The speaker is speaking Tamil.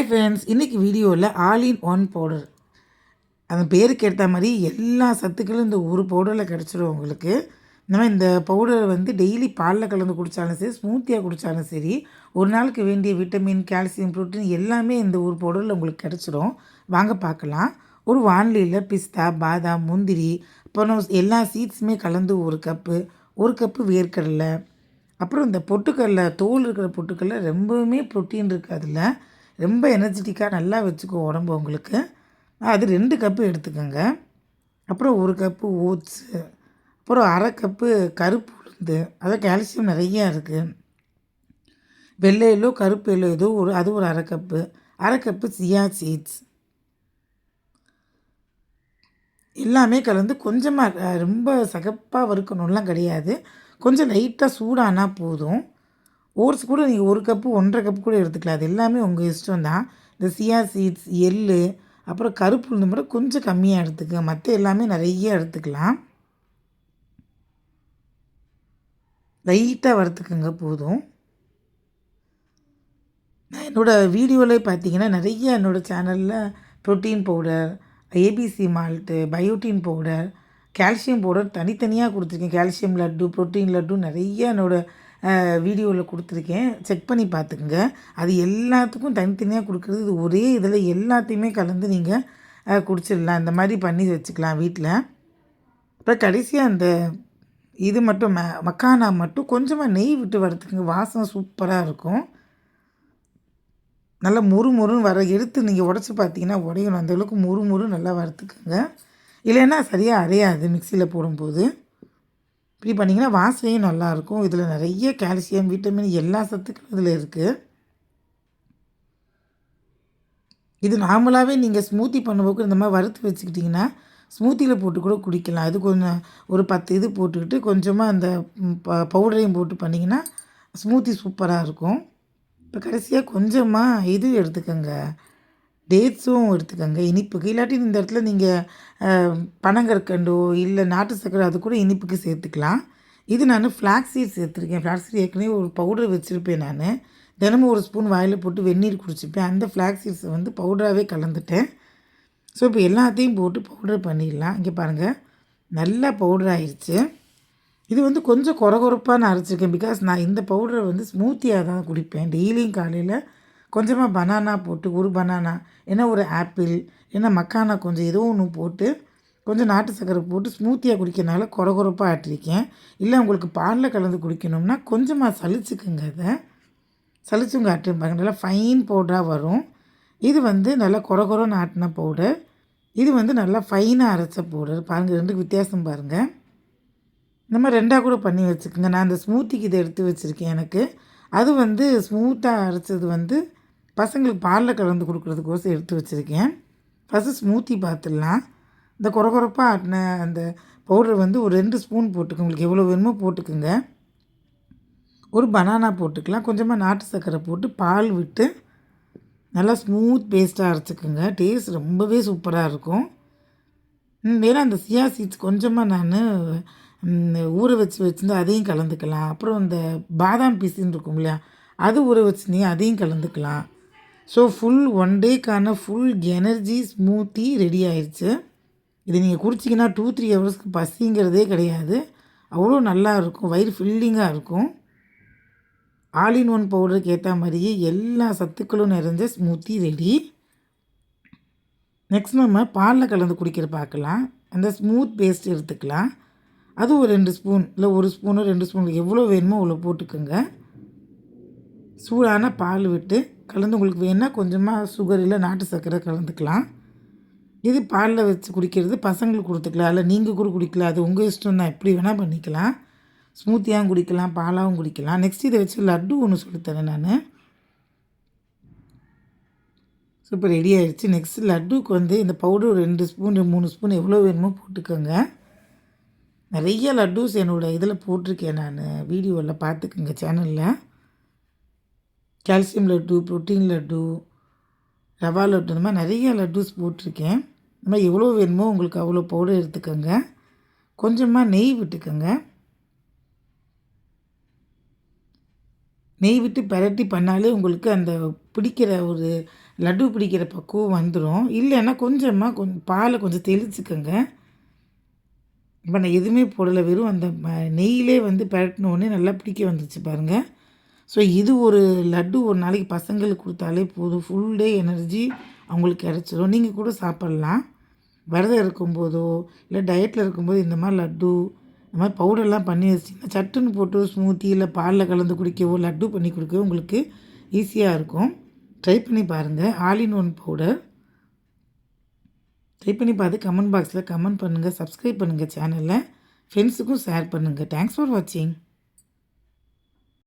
ஹாய் ஃப்ரெண்ட்ஸ் இன்றைக்கி வீடியோவில் ஆல் இன் ஒன் பவுடர் அந்த பேருக்கு ஏற்ற மாதிரி எல்லா சத்துக்களும் இந்த ஒரு பவுடரில் கிடச்சிரும் உங்களுக்கு. நம்ம இந்த பவுடரை வந்து டெய்லி பாலில் கலந்து குடித்தாலும் சரி ஸ்மூத்தியாக குடித்தாலும் சரி ஒரு நாளுக்கு வேண்டிய விட்டமின் கால்சியம் ப்ரோட்டீன் எல்லாமே இந்த ஒரு பவுடரில் உங்களுக்கு கிடச்சிடும் வாங்க பார்க்கலாம். ஒரு வானிலையில் பிஸ்தா பாதாம் முந்திரி அப்புறம் எல்லா சீட்ஸுமே கலந்து ஒரு கப்பு ஒரு கப்பு வேர்க்கடலை. அப்புறம் இந்த பொட்டுக்கடலை தோல் இருக்கிற பொட்டுக்கடலை ரொம்பவுமே ப்ரோட்டீன் இருக்குது அதில் ரொம்ப எனர்ஜெட்டிக்காக நல்லா வச்சுக்கும் உடம்பு உங்களுக்கு. அது ரெண்டு கப்பு எடுத்துக்கோங்க. அப்புறம் ஒரு கப்பு ஓட்ஸு அப்புறம் அரை கப்பு கருப்பு உளுந்து. அதான் கால்சியம் நிறையா இருக்குது வெள்ளை எல்லோ கருப்பு எல்லோ ஏதோ ஒரு அது ஒரு அரை கப்பு அரை கப்பு சியா சீட்ஸ் எல்லாமே கலந்து கொஞ்சமாக ரொம்ப சகப்பாக வறுக்கணும்லாம் கிடையாது. கொஞ்சம் லைட்டாக சூடானா போதும். ஓட்ஸ் கூட நீங்கள் ஒரு கப்பு ஒன்றரை கப்பு கூட எடுத்துக்கலாம். அது எல்லாமே உங்கள் இஷ்டம் தான். இந்த சியா சீட்ஸ் எள் அப்புறம் கருப்பு உளுந்து மட்டும் கொஞ்சம் கம்மியாக எடுத்துக்க மற்ற எல்லாமே நிறைய எடுத்துக்கலாம். லைட்டாக வறுத்துக்குங்க போதும். நான் என்னோடய வீடியோவில் பார்த்தீங்கன்னா நிறைய என்னோடய சேனலில் protein powder A B C malt biotin powder calcium powder தனித்தனியாக கொடுத்துருக்கேன். கால்சியம் லட்டு ப்ரோட்டீன் லட்டு நிறைய என்னோடய வீடியோவில் கொடுத்துருக்கேன். செக் பண்ணி பார்த்துக்குங்க அது எல்லாத்துக்கும் தனித்தனியாக கொடுக்குறது. இது ஒரே இதில் எல்லாத்தையுமே கலந்து நீங்கள் குடிச்சிடலாம். இந்த மாதிரி பண்ணி வச்சுக்கலாம் வீட்டில் அப்புறம் கடைசியாக அந்த இது மட்டும் ம மக்கானா மட்டும் கொஞ்சமாக நெய் விட்டு வரத்துக்குங்க வாசம் சூப்பராக இருக்கும். நல்லா முறு முறுன்னு வர எடுத்து நீங்கள் உடச்சி பார்த்தீங்கன்னா உடையணும். அந்தளவுக்கு முறு முறு நல்லா வறுத்துக்குங்க. இல்லைன்னா சரியாக அரையாது மிக்சியில் போடும்போது. இப்படி பண்ணிங்கன்னா வாசனையும் நல்லாயிருக்கும். இதில் நிறைய கால்சியம் விட்டமின் எல்லா சத்துக்களும் இதில் இருக்குது இது நார்மலாகவே நீங்கள் ஸ்மூத்தி பண்ணும்போது இந்த மாதிரி வறுத்து வச்சுக்கிட்டிங்கன்னா ஸ்மூத்தியில் போட்டு கூட குடிக்கலாம். அது கொஞ்சம் ஒரு பத்து இது போட்டுக்கிட்டு கொஞ்சமாக அந்த ப பவுடரையும் போட்டு பண்ணிங்கன்னா ஸ்மூத்தி சூப்பராக இருக்கும். இப்போ கடைசியாக கொஞ்சமாக இது எடுத்துக்கோங்க. டேட்ஸும் எடுத்துக்கோங்க. இனிப்புக்கு. இல்லாட்டி இந்த இடத்துல நீங்கள் பனங்கற்கண்டோ இல்லை நாட்டு சர்க்கரை அது கூட இனிப்புக்கு சேர்த்துக்கலாம். இது நான் ஃப்ளாக் சீட் சேர்த்துருக்கேன். ஃப்ளாக் சீட் ஏற்கனவே ஒரு பவுடர் வச்சுருப்பேன் நான். தினமும் ஒரு ஸ்பூன் வாயில் போட்டு வெந்நீர் குடிச்சிப்பேன். அந்த ஃப்ளாக் சீட்ஸை வந்து பவுடராகவே கலந்துட்டேன். ஸோ இப்போ எல்லாத்தையும் போட்டு பவுடர் பண்ணிடலாம். இங்கே பாருங்கள் நல்லா பவுடர் ஆயிடுச்சு இது வந்து கொஞ்சம் குறகுறப்பாக நான் அரைச்சிருக்கேன். பிகாஸ் நான் இந்த பவுடரை வந்து ஸ்மூத்தியாக தான் குடிப்பேன். டெய்லியும் காலையில் கொஞ்சமாக பனானா போட்டு ஒரு பனானா ஏன்னா ஒரு ஆப்பிள் ஏன்னா மக்கானா கொஞ்சம் ஏதோ ஒன்று போட்டு கொஞ்சம் நாட்டு சர்க்கரை போட்டு ஸ்மூத்தியாக குடிக்கிறனால குறகுறப்பாக ஆட்டிருக்கேன். இல்லை உங்களுக்கு பாலில் கலந்து குடிக்கணும்னா கொஞ்சமாக சளிச்சுக்குங்க அதை. சளிச்சுங்க ஆட்டு நல்லா ஃபைன் பவுடராக வரும். இது வந்து நல்லா குறகுறன்னு ஆட்டின பவுடர் இது வந்து நல்லா ஃபைனாக அரைச்ச பவுடர் பாருங்கள் ரெண்டுக்கு வித்தியாசம் பாருங்கள் இந்த மாதிரி ரெண்டாக கூட பண்ணி வச்சுக்கோங்க. நான் அந்த ஸ்மூத்திக்கு இதை எடுத்து வச்சுருக்கேன் எனக்கு. அது வந்து ஸ்மூத்தாக அரைச்சது வந்து பசங்களுக்கு பாலில் கலந்து கொடுக்குறதுக்கோசம் எடுத்து வச்சுருக்கேன். ஃபஸ்ட்டு ஸ்மூத்தி பார்த்துடலாம் இந்த குறகுறப்பாக ஆட்டின அந்த பவுடர் வந்து ஒரு ரெண்டு ஸ்பூன் போட்டுக்கோங்க. உங்களுக்கு எவ்வளோ வேணுமோ போட்டுக்குங்க. ஒரு பனானா போட்டுக்கலாம். கொஞ்சமாக நாட்டு சர்க்கரை போட்டு பால் விட்டு நல்லா ஸ்மூத் பேஸ்ட்டாக அரைச்சிக்கோங்க. டேஸ்ட் ரொம்பவே சூப்பராக இருக்கும். வேறு அந்த சியா சீட்ஸ் கொஞ்சமாக நான் ஊற வச்சு வச்சுருந்து அதையும் கலந்துக்கலாம். அப்புறம் இந்த பாதாம் பீஸுன்னு இருக்கும் இல்லையா அது ஊற வச்சுருந்தீங்க அதையும் கலந்துக்கலாம். ஸோ ஃபுல் ஒன் டேக்கான ஃபுல் எனர்ஜி ஸ்மூத்தி ரெடி ஆயிடுச்சு இது நீங்கள் குடிச்சிங்கன்னா டூ த்ரீ ஹவர்ஸ்க்கு பசிங்கிறதே கிடையாது. அவ்வளோ நல்லா இருக்கும். வயிறு ஃபில்லிங்காக இருக்கும். ஆல் இன் ஒன் பவுடருக்கு ஏற்ற மாதிரியே எல்லா சத்துக்களும் நிறைஞ்ச ஸ்மூத்தி ரெடி நெக்ஸ்ட் நம்ம பாலில் கலந்து குடிக்கிற பார்க்கலாம் அந்த ஸ்மூத் பேஸ்ட் எடுத்துக்கலாம். அது ஒரு ரெண்டு ஸ்பூன் இல்லை ஒரு ஸ்பூனோ ரெண்டு ஸ்பூன் எவ்வளோ வேணுமோ அவ்வளோ போட்டுக்கோங்க. சூடான பால் விட்டு கலந்து உங்களுக்கு வேணால் கொஞ்சமாக சுகர் இல்லை நாட்டு சர்க்கரை கலந்துக்கலாம். இது பாலில் வச்சு குடிக்கிறது பசங்களுக்கு கொடுத்துக்கலாம். இல்லை நீங்கள் கூட குடிக்கலாம். அது உங்கள் இஷ்டம் தான் எப்படி வேணால் பண்ணிக்கலாம். ஸ்மூத்தியாகவும் குடிக்கலாம் பாலாகவும் குடிக்கலாம். நெக்ஸ்ட் இதை வச்சு லட்டு ஒன்று சொல்லித்தரேன் நான். சூப்பர் ரெடி ஆகிடுச்சு நெக்ஸ்ட் லட்டுக்கு வந்து இந்த பவுடர் ரெண்டு ஸ்பூன் மூணு ஸ்பூன் எவ்வளோ வேணுமோ போட்டுக்கோங்க. நிறைய லட்டூஸ் என்னோடய இதில் போட்டிருக்கேன் நான். வீடியோவில் பார்த்துக்குங்க சேனலில் கால்சியம் லட்டு ப்ரோட்டீன் லட்டு ரவா லட்டு இந்த மாதிரி நிறைய லட்டூஸ் போட்டிருக்கேன். இந்த மாதிரி எவ்வளோ வேணுமோ உங்களுக்கு அவ்வளோ பவுடர் எடுத்துக்கோங்க. கொஞ்சமாக நெய் விட்டுக்கோங்க. நெய் விட்டு பரட்டி பண்ணாலே உங்களுக்கு அந்த பிடிக்கிற ஒரு லட்டு பிடிக்கிற பக்குவம் வந்துடும் இல்லைன்னா கொஞ்சமாக கொஞ்சம் பாலை கொஞ்சம் தெளிச்சுக்கோங்க. இப்போ நான் எதுவுமே போடலை. வெறும் அந்த ம- நெய்யிலே வந்து பரட்டினோடனே நல்லா பிடிக்க வந்துச்சு பாருங்கள் ஸோ இது ஒரு லட்டு ஒரு நாளைக்கு பசங்களுக்கு கொடுத்தாலே போதும். ஃபுல் டே எனர்ஜி அவங்களுக்கு கிடச்சிரும். நீங்கள் கூட சாப்பிட்லாம். விரதம் இருக்கும்போதோ இல்லை டயட்டில் இருக்கும்போது இந்த மாதிரி லட்டு இந்த மாதிரி பவுடர்லாம் பண்ணி வச்சிங்கன்னா சட்டுன்னு போட்டு ஸ்மூத்தி இல்லை பாலில் கலந்து குடிக்கவோ லட்டு பண்ணி கொடுக்கவோ உங்களுக்கு ஈஸியாக இருக்கும். ட்ரை பண்ணி பாருங்கள் ஆலின் ஒன் பவுடர் ட்ரை பண்ணி பார்த்து கமெண்ட் பாக்ஸில் கமெண்ட் பண்ணுங்கள் சப்ஸ்கிரைப் பண்ணுங்கள் சேனலில் ஃப்ரெண்ட்ஸுக்கும் ஷேர் பண்ணுங்கள் தேங்க்ஸ் ஃபார் வாட்சிங்